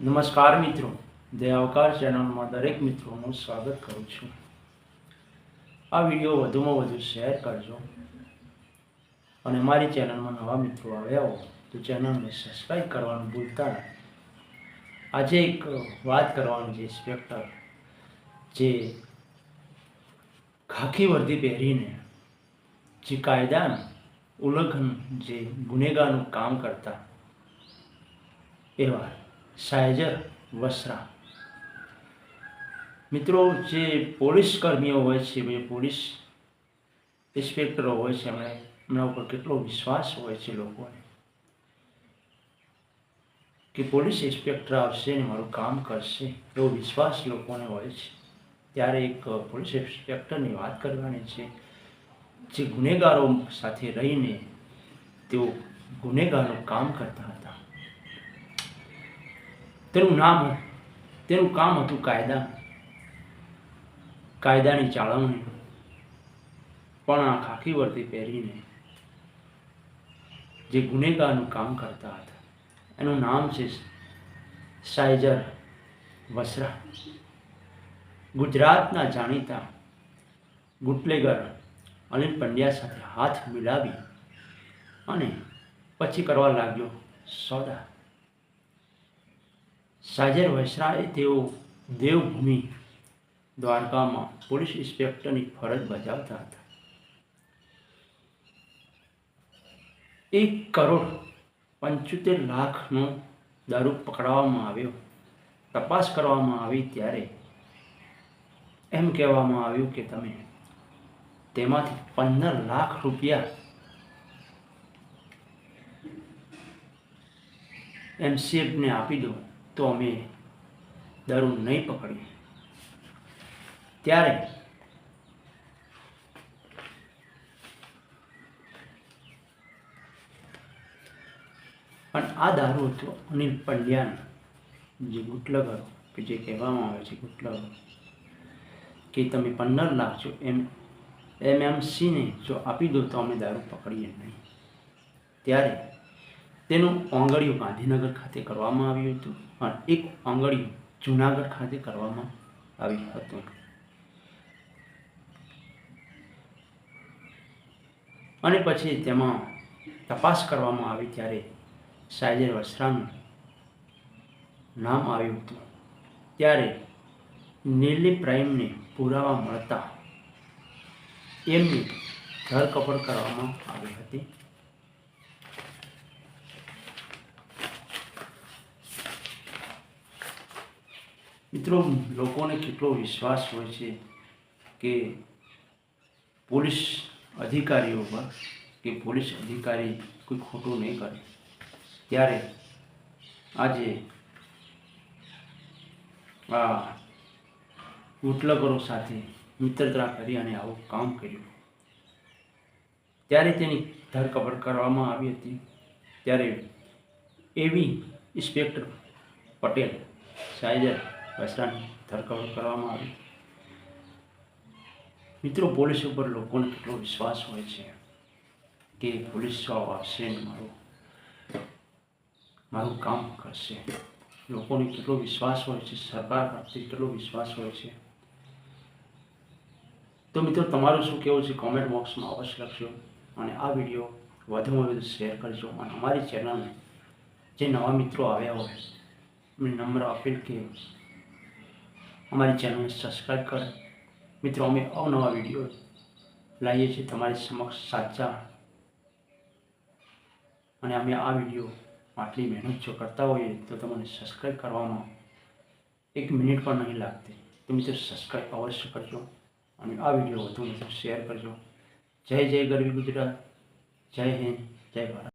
નમસ્કાર મિત્રો. દયાવકાર ચેનલમાં દરેક મિત્રોનું સ્વાગત કરું છું. આ વીડિયો વધુમાં વધુ શેર કરજો અને મારી ચેનલમાં નવા મિત્રો આવ્યા હો, તો ચેનલને સબસ્ક્રાઈબ કરવાનું ભૂલતા આજે એક વાત કરવાની છે ઇન્સ્પેક્ટર જે ખાખી વર્દી પહેરીને જે કાયદાનું ઉલ્લંઘન, જે ગુનેગારનું કામ કરતા, એવા સાયજર વસરા મિત્રો, જે પોલીસ કર્મીઓ હોય છે જે પોલીસ ઇન્સ્પેક્ટરો હોય છે, એમણે એમના ઉપર કેટલો વિશ્વાસ હોય છે લોકોને કે પોલીસ ઇન્સ્પેક્ટર આવશે ને મારું કામ કરશે, એવો વિશ્વાસ લોકોને હોય છે. ત્યારે એક પોલીસ ઇન્સ્પેક્ટરની વાત કરવાની છે. જે ગુનેગારો સાથે રહીને તેઓ ગુનેગારનું કામ કરતા હતા. તેનું નામ તેનું કામ હતું કાયદા. કાયદાની જાળવણી પણ આ ખાખી વર્તી પહેરીને જે ગુનેગારનું કામ કરતા હતા, એનું નામ છે સાયજર વસરા. ગુજરાતના જાણીતા ગુટલેગર અનિલ પંડ્યા સાથે હાથ મિલાવી અને પછી કરવા લાગ્યો સોદા. સાજર વસરાએ તેઓ દેવભૂમિ દ્વારકામાં પોલીસ ઇન્સ્પેક્ટરની ફરજ બજાવતા હતા. એક કરોડ પંચોતેર લાખનો દારૂ પકડવામાં આવ્યો. તપાસ કરવામાં આવી ત્યારે એમ કહેવામાં આવ્યું કે તમે તેમાંથી પંદર લાખ રૂપિયા એમસીએફને આપી દો. તો અમે દારૂ નહીં પકડીએ. ત્યારે પણ આ દારૂ હતો અનિલ પંડ્યાનો, જે ગુટલગરો, કે જે કહેવામાં આવે છે ગુટલગરો, કે તમે પંદર લાખ છો એમ એમ એમ સીને જો આપી દો તો અમે દારૂ પકડીએ નહીં. ત્યારે તેનું ઓંગળિયું ગાંધીનગર ખાતે કરવામાં આવ્યું હતું. અને એક ઓંગળિયું જુનાગઢ ખાતે કરવામાં આવ્યું હતું. અને પછી તેમાં તપાસ કરવામાં આવી ત્યારે સાયજર વસ્ત્રાનું નામ આવ્યું હતું. ત્યારે નીલી પ્રાઇમને પુરાવા મળતા એમની ધરપકડ કરવામાં આવી હતી. મિત્રો, લોકોને કેટલો વિશ્વાસ હોય છે કે પોલીસ અધિકારીઓ પર, કે પોલીસ અધિકારી કોઈ ખોટું નહીં કરે. ત્યારે આજે આ ઉટલગરો સાથે મિત્રતા કરી અને આવું કામ કર્યું. ત્યારે તેની ધરપકડ કરવામાં આવી હતી. ત્યારે એવી ઇન્સ્પેક્ટર પટેલ સાયજર વસરાની ધરપકડ કરવામાં આવી. મિત્રો, પોલીસ ઉપર લોકોને કેટલો વિશ્વાસ હોય છે કે પોલીસ જવાબ આપશે ને મારું મારું કામ કરશે. લોકોને કેટલો વિશ્વાસ હોય છે, સરકાર પ્રત્યે કેટલો વિશ્વાસ હોય છે. તો મિત્રો, તમારું શું કહેવું છે? કોમેન્ટ બોક્સમાં અવશ્ય લખજો અને આ વીડિયો વધુમાં વધુ શેર કરજો. અને અમારી ચેનલને જે નવા મિત્રો આવ્યા હોય, એમને નમ્ર અપીલ કે અમારી ચેનલને સબસ્ક્રાઈબ કરે. મિત્રો, અમે અવનવા વીડિયો લાવીએ છીએ તમારી સમક્ષ સાચા અને અમે આ વીડિયો આટલી મહેનત જો કરતા હોઈએ તો તમને સબસ્ક્રાઈબ કરવામાં એક મિનિટ પણ નહીં લાગતી. તો મિત્રો સબસ્ક્રાઈબ અવશ્ય કરજો અને આ વીડિયો વધુ મિત્રો શેર કરજો. જય જય ગરવી ગુજરાત. જય હિન્દ. જય ભારત.